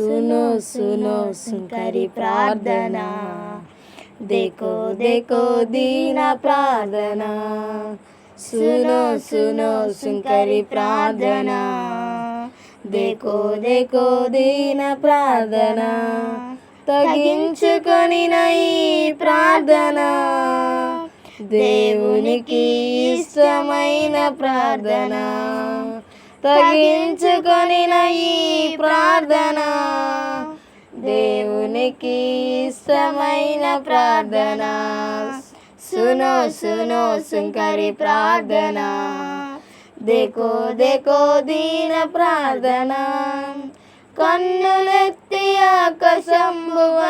सुनो सुनो सुंकरी प्रार्थना देखो देखो दीना प्रार्थना सुनो सुनो सुंकरी प्रार्थना देखो देखो దీన ప్రార్థన తగ్గించుకొని ఈ ప్రార్థన దేవునికి ఇష్టమైన ప్రార్థన తగ్గించుకొని ఈ ప్రార్థన. దేవునికి ఇష్టమైన ప్రార్థన. సునో సునో సుంకరి ప్రార్థన. దేకో దేకో దీన ప్రార్థన. కన్నులెత్తి ఆకాశంబు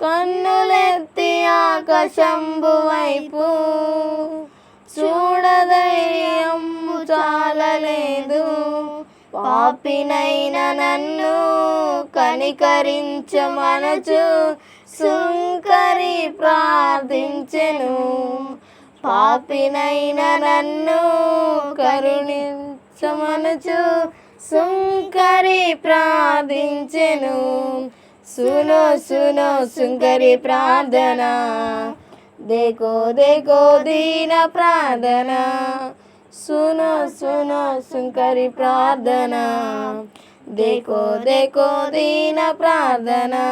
కన్నులెత్తి ఆకాశంబు వైపు చూడదైర్యంబు చాలలేదు. పాపినైన నన్ను కనికరించమనచు సుంకరి ప్రార్థించెను. పాపినైన నన్ను కరుణించమనచు సుంకరి ప్రార్థించెను. सुनो सुनो सुंकरी प्रार्थना देखो देखो दीन प्रार्थना सुनो सुनो सुंकरी प्रार्थना देखो देखो दीन प्रार्थना